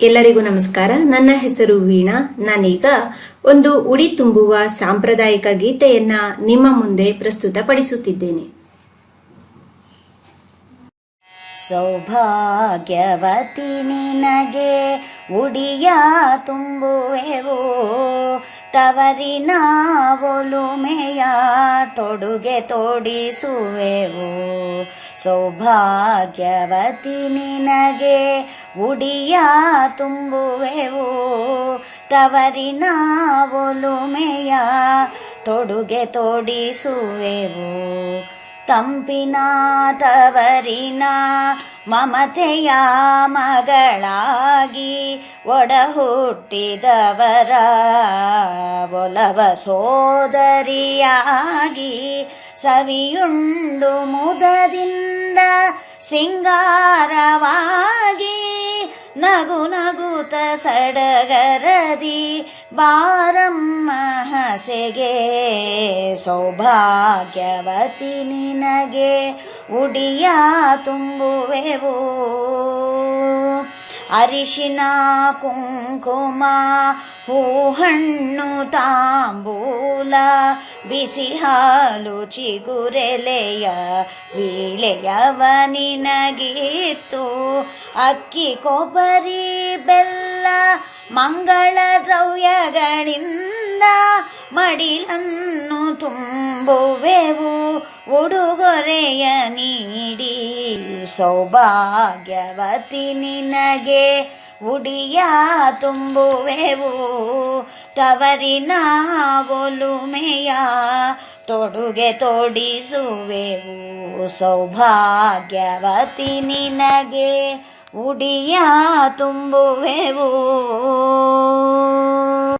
ಎಲ್ಲರಿಗೂ ನಮಸ್ಕಾರ. ನನ್ನ ಹೆಸರು ವೀಣಾ. ನಾನೀಗ ಒಂದು ಉಡಿ ತುಂಬುವ ಸಾಂಪ್ರದಾಯಿಕ ಗೀತೆಯನ್ನ ನಿಮ್ಮ ಮುಂದೆ ಪ್ರಸ್ತುತಪಡಿಸುತ್ತಿದ್ದೇನೆ. ಸೌಭಾಗ್ಯವತಿ ನಿನಗೆ ಉಡಿಯ ತುಂಬುವೆವು. ತವರಿನ ಒಲುಮೆಯ ತೊಡುಗೆ ತೋಡಿಸುವೆವು. ಸೌಭಾಗ್ಯವತಿ ನಿನಗೆ ಉಡಿಯ ತುಂಬುವೆವು. ತವರಿನ ಒಲುಮೆಯ ತೊಡುಗೆ ತೋಡಿಸುವೆವು. ತಂಪಿನ ತವರಿನ ಮಮತೆಯ ಮಗಳಾಗಿ ಒಡ ಹುಟ್ಟಿದವರ ಒಲವ ಸೋದರಿಯಾಗಿ ಸವಿಯುಂಡು ಮುದದಿಂದ ಸಿಂಗಾರವಾಗಿ ನಗು ನಗುತ ಸಡಗರದಿ ಬಾರಮ್ಮ ಹಸೆಗೆ ಸೌಭಾಗ್ಯವತಿ ನಿನಗೆ ಉಡಿಯ ತುಂಬುವೆವು. ಅರಿಶಿನ ಕುಂಕುಮ ಹೂಹಣ್ಣು ತಾಂಬೂಲ ಬಿಸಿ ಹಾಲು ಚಿಗುರೆಲೆಯ ವೀಳೆಯವ ನಿನಗಿತ್ತು. ಅಕ್ಕಿ ಕೊಬ್ಬರಿ ಬೆಲ್ಲ ಮಂಗಳ ದ್ರವ್ಯಗಳಿಂದ ಮಡಿಲನ್ನು ತುಂಬುವೆವು, ಉಡುಗೊರೆಯ ನೀಡಿ. ಸೌಭಾಗ್ಯವತಿ ನಿನಗೆ ಉಡಿಯ ತುಂಬುವೆವು ತವರಿನ ಒಲುಮೆಯ ತೊಡುಗೆ ತೊಡಿಸುವೆವು. ಸೌಭಾಗ್ಯವತಿ ನಿನಗೆ ಉಡಿಯ ತುಂಬುವೆವು